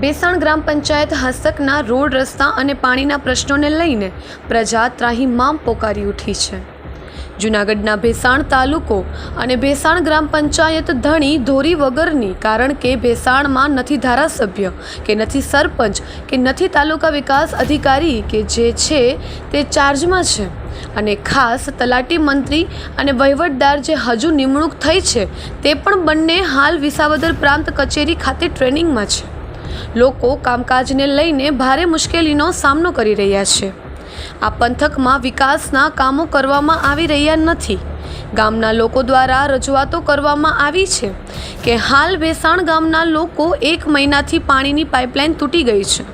બેસાણ ગ્રામ પંચાયત હસ્તકના રોડ રસ્તા અને પાણીના પ્રશ્નોને લઈને પ્રજા ત્રાહિમામ પોકારી ઉઠી છે. જૂનાગઢના ભેસાણ તાલુકો અને ભેસાણ ગ્રામ પંચાયત ધણી ધોરી વગરની કારણ કે ભેસાણમાં નથી ધારાસભ્ય, કે નથી સરપંચ, કે નથી તાલુકા વિકાસ અધિકારી, કે જે છે તે ચાર્જમાં છે. અને ખાસ તલાટી મંત્રી અને વહીવટદાર જે હજુ નિમણૂક થઈ છે, તે પણ બંને હાલ વિસાવદર પ્રાંત કચેરી ખાતે ટ્રેનિંગમાં છે. લોકો કામકાજને લઈને ભારે મુશ્કેલીનો સામનો કરી રહ્યા છે. આ પંથકમાં વિકાસના કામો કરવામાં આવી રહ્યા નથી. ગામના લોકો દ્વારા રજૂઆતો કરવામાં આવી છે કે હાલ વેસાણ ગામના લોકો એક મહિનાથી પાણીની પાઇપલાઇન તૂટી ગઈ છે.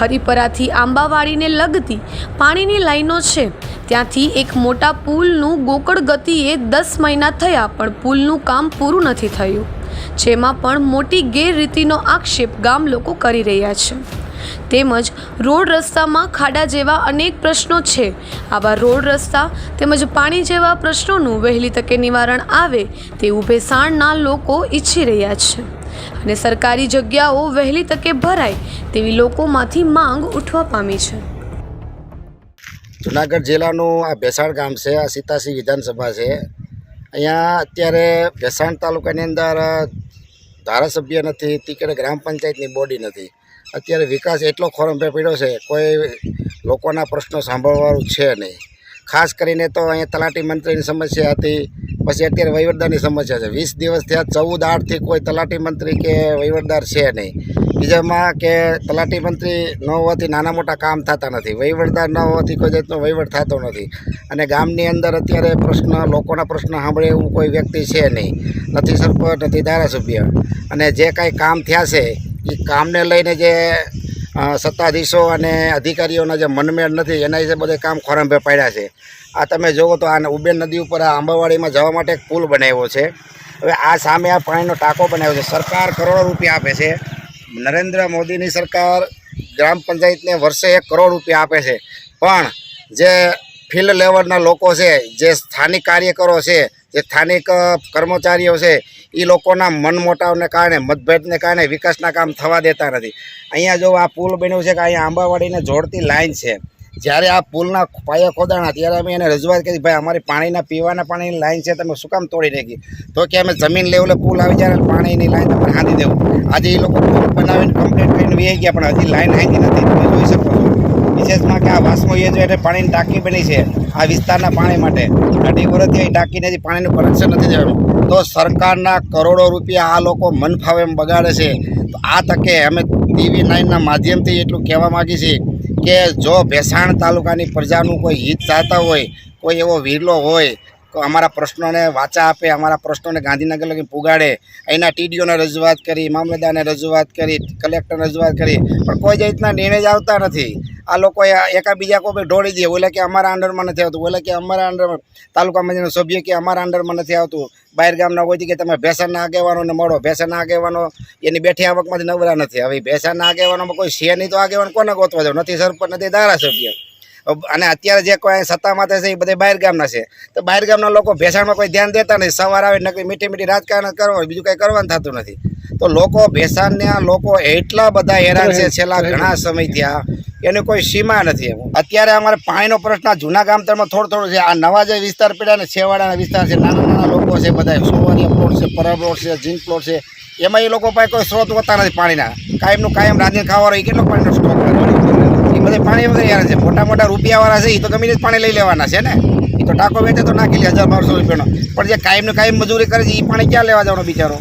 હરિપરાથી આંબાવાડીને લગતી પાણીની લાઈનો છે. ત્યાંથી એક મોટા પુલનું ગોકળ ગતિએ દસ મહિના થયા પણ પુલનું કામ પૂરું નથી થયું. જેમાં પણ મોટી ગેરરીતિનો આક્ષેપ ગામ લોકો કરી રહ્યા છે. તેમજ રોડ રસ્તામાં ખાડા જેવા અનેક પ્રશ્નો છે. આવા રોડ રસ્તા તેમજ પાણી જેવા પ્રશ્નોનું વહેલી તકે નિવારણ આવે તેવું ભેસાણના લોકો ઈચ્છી રહ્યા છે. અને સરકારી જગ્યાઓ વહેલી તકે ભરાય તેવી લોકોમાંથી માંગ ઉઠવા પામી છે. જુનાગઢ જિલ્લાનું આ ભેસાણ ગામ છે, આ સીતાસી વિધાનસભા છે. અહીંયા અત્યારે ભેસાણ તાલુકાની અંદર ધારાસભ્ય નથી તીકડે ગ્રામ પંચાયતની બોડી નથી. અત્યારે વિકાસ એટલો ખોરંભે પીડ્યો છે, કોઈ લોકોના પ્રશ્નો સાંભળવાનું છે નહીં. ખાસ કરીને તો અહીંયા તલાટી મંત્રીની સમસ્યા હતી, પછી અત્યારે વહીવટદારની સમસ્યા છે. વીસ દિવસ થયા, ચૌદ આઠથી કોઈ તલાટી મંત્રી કે વહીવટદાર છે નહીં. બીજામાં કે તલાટી મંત્રી ન હોવાથી નાના મોટા કામ થતા નથી. વહીવટદાર ન હોવાથી કોઈ જાતનો વહીવટ થતો નથી. અને ગામની અંદર અત્યારે પ્રશ્ન, લોકોના પ્રશ્ન સાંભળે એવું કોઈ વ્યક્તિ છે નહીં. નથી સરપંચ, નથી ધારાસભ્ય. અને જે કાંઈ કામ થયા છે એ કામને લઈને જે સત્તાધીશો અને અધિકારીઓના જે મનમેળ નથી, એના વિશે બધે કામ ખોરંભે પાડ્યા છે. આ તમે જુઓ તો આ ઉબેન નદી ઉપર આ આંબાવાડીમાં જવા માટે એક પુલ બનાવ્યો છે. હવે આ સામે આ પાણીનો ટાંકો બનાવ્યો છે. સરકાર કરોડો રૂપિયા આપે છે. નરેન્દ્ર મોદીની સરકાર ગ્રામ પંચાયતને વર્ષે એક કરોડ રૂપિયા આપે છે. પણ જે ફિલ્ડ લેવલના લોકો છે, જે સ્થાનિક કાર્યકરો છે, જે સ્થાનિક કર્મચારીઓ છે એ લોકોના મન મોટાવને કારણે, મતભેદને કારણે વિકાસના કામ થવા દેતા નથી. અહીંયા જો આ પુલ બન્યું છે કે અહીંયા આંબાવાડીને જોડતી લાઇન છે જ્યારે આ પુલના પાયા ખોદાણા, ત્યારે અમે એને રજૂઆત કરી, ભાઈ, અમારી પાણીના પીવાના પાણીની લાઈન છે, તમે શું કામ તોડી નાખી? તો કે અમે જમીન લેવલે પુલ આવી જાય પાણીની લાઈન તમે હાંધી દેવું. આજે એ લોકો પુલ બનાવીને કમ્પ્લીટ કરીને વી ગયા, પણ હજી લાઈન હાંધી નથી. તમે જોઈ શકો વિશેષમાં કે આ વાસમો એ જો પાણીની ટાંકી બની છે, આ વિસ્તારના પાણી માટે. અઢી વર્ષથી અહીં ટાંકીને હજી પાણીનું કનેક્શન નથી જવાનું તો સરકારના કરોડો રૂપિયા આ લોકો મન ફાવે એમ બગાડે છે. તો આ તકે અમે ટીવી નાઇનના માધ્યમથી એટલું કહેવા માગીએ છીએ કે જો ભેસાણ તાલુકાની પ્રજાનું કોઈ હિત ચાહતા હોય કોઈ એવો વિરલો હોય અમારા પ્રશ્નોને વાચા આપે, અમારા પ્રશ્નોને ગાંધીનગર લગી પુગાડે, અહીંના ટીડીઓને રજૂઆત કરી, મામલતદારને રજૂઆત કરી, કલેક્ટરને રજૂઆત કરી, પણ કોઈ જ રીતના નિર્ણય આવતા નથી. આ લોકો એકાબીજા કોઈ ઢોળી દે, ઓલે કે અમારા અંડરમાં નથી આવતું, ઓલે કે અમારા અંડરમાં, તાલુકા મંત્રીનો સભ્ય કે અમારા અંડરમાં નથી આવતું. બહાર ગામના હોય કે તમે ભેસાના આગેવાનોને મળો, ભેસાના આગેવાનો, એની બેઠી આવકમાંથી નવરા નથી. હવે ભેસાના આગેવાનોમાં કોઈ છે નહીં તો આગેવાન કોને ગોતવા જાવ? નથી સરપંચ, નથી ધારાસભ્ય. અને અત્યારે જે કોઈ સત્તામાં છે એ બધા બહાર ગામના છે. તો બહાર ગામના લોકો ભેસાણમાં કોઈ ધ્યાન દેતા નથી સવાર આવે નકરી મીઠી મીઠી રાજકારણ કરવા બીજું કંઈ કરવાનું થતું નથી. તો લોકો ભેસાણના લોકો એટલા બધા હેરાન છે છેલ્લા ઘણા સમયથી આ એની કોઈ સીમા નથી એમ. અત્યારે અમારે પાણીનો પ્રશ્ન જૂના ગામતરમાં થોડો થોડું છે. આ નવા જે વિસ્તાર પડ્યા ને છેવાડાના વિસ્તાર છે નાના નાના લોકો છે બધા સોવારિયા પ્લોટ છે પરબ પ્લોટ છે જીન પ્લોટ છે. એમાં એ લોકો પાસે કોઈ સ્ત્રોત હોતા નથી પાણીના. કાયમનું કાયમ રાંધી ખાવાનો એ કેટલો પાણીનો સ્ટોક કરે એ બધે પાણી વગર છે. મોટા મોટા રૂપિયાવાળા છે એ તો ગમે તે જ પાણી લઈ લેવાના છે, ને? એ તો ટાંકો વેચે તો નાખી લે હજાર બારસો રૂપિયાનો. પણ જે કાયમનું કાયમ મજૂરી કરે છે એ પાણી ક્યાં લેવા જવાનો બિચારો?